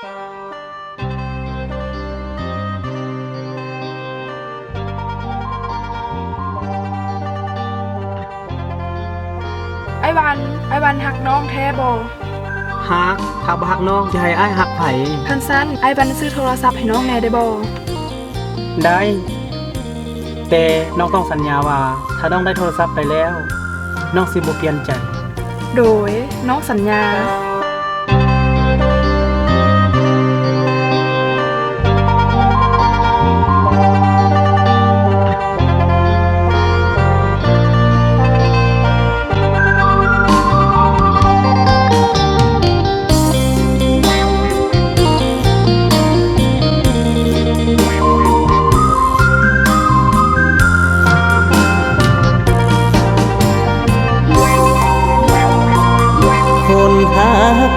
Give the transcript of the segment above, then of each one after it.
ไอ้วันไอ้วันหักน้องแท้บ่ฮักถ้าบ่ฮักน้องจะให้อ้ายฮักไผคันสั้นไอ้วันซื้อโทรศัพท์ให้น้องแหน่ได้บ่ได้ แต่น้องต้องสัญญาว่า ถ้าน้องได้โทรศัพท์ไปแล้ว น้องสิบ่เปลี่ยนใจ โดยน้องสัญญา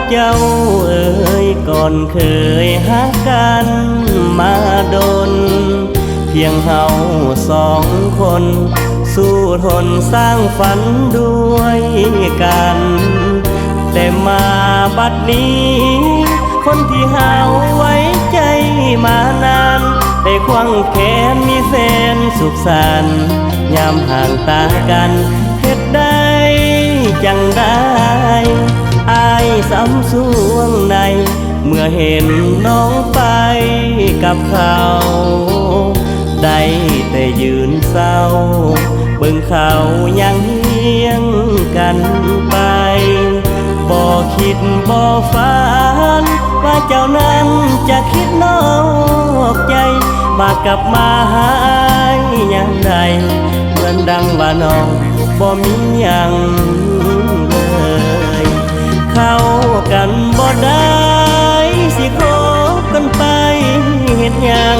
เจ้าเอ่ยก่อนเคยหักกันมาดน เพียงเฮาสองคน สู้ทนสร้างฝันด้วยกัน แต่มาบัดนี้ คนที่หาไว้ใจมานานได้ควงแขนมีแฟนสุขสันยามห่างตากันเฮ็ดได้จังได้ อายสำสวงใน เมื่อเห็นน้องไปกับเขา ได้แต่ยืนเศร้า เบิ่งเขายังเฮียงกันไปบ่คิดบ่ฝัน ว่าเจ้านั้นจะคิดนอกใจ มากลับมาหาอยยังใดเหมือนดังว่าน้องบ่มีหยัง กันบ่ได้สิคบกันไปเฮ็ดหยัง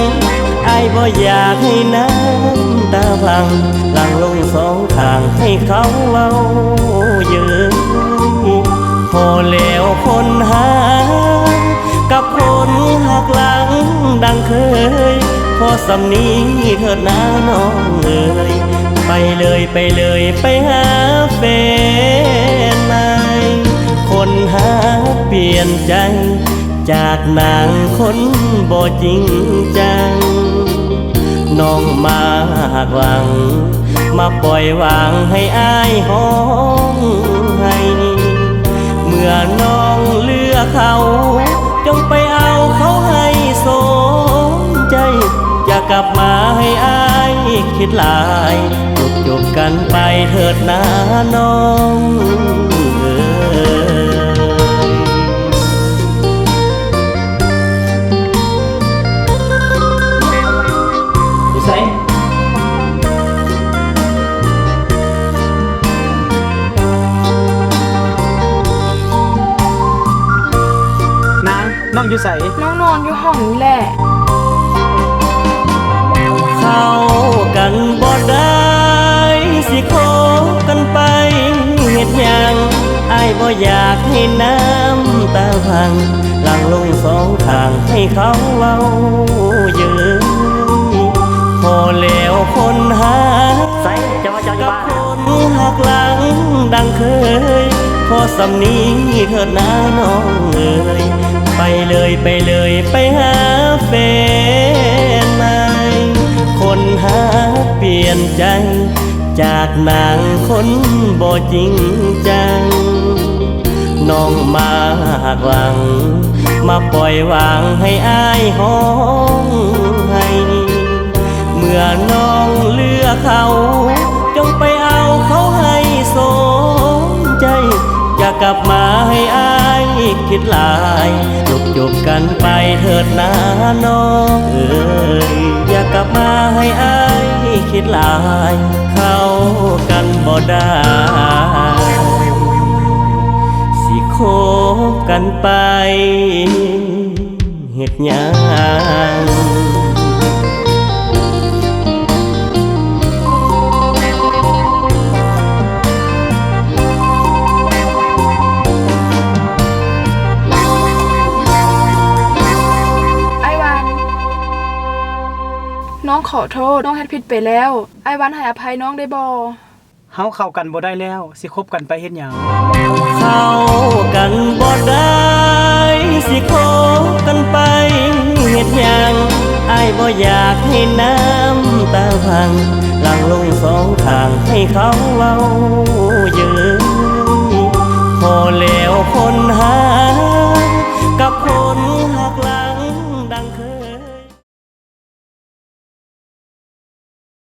อายบ่อยากให้น้ำตาพังหลังลงสองข้างให้เขาเว้าเยอะพอแล้วคนหา กับคนหักหลังดังเคย พอสำนีเถิดนะน้องเอ่ยไปเลยไปเลยไปหาแฟน คนหาเปลี่ยนใจ จากนางคนบ่จริงจัง น้องมาหักหลัง มาปล่อยวางให้อายห้องให้ เมื่อน้องเลือกเขา จงไปเอาเขาให้สมใจ อย่ากลับมาให้อายคิดหลายจบจบกันไปเถิดนะน้อง องอยู่ไสน้องนอนอยู่ห้องนี้แหละเข้ากันบ่ได้สิคบกันไปเฮ็ดหยังอายบ่อยากให้น้ำตาพังหลังลงสองข้างให้เขาเว้าเยอะพอแล้วคนหาไสจะว่าเจ้าอยู่กับบ้านคนหักหลังดังเคยพอสำนีเถิดนะน้องเอ๋ย ไปเลยไปเลยไปหาแฟนใหม่ คนหาเปลี่ยนใจ จากนางคนบ่จริงจัง น้องมาหักหลัง มาปล่อยวางให้อายห้องให้ เมื่อน้องเลือกเขาจงไปเอาเขาให้สมใจอย่ากลับมาให้อาย คิดหลายจบจบกันไปเถิดนาน้องเอ๋ยอย่ากลับมาให้อายคิดหลาย เข้ากันบ่ได้สิคบกันไปเหตุยัง ขอโทษน้องเฮ็ดผิดไปแล้วไอ้วันให้อภัยน้องได้บ่เฮาเข้ากันบ่ได้แล้ว สิคบกันไปเฮ็ดหยังเข้ากันบ่ได้ สิคบกันไปเฮ็ดหยังไอ้บ่อยากให้น้ำตาพังหลังลงสองทางให้เขาเล่าเยอะ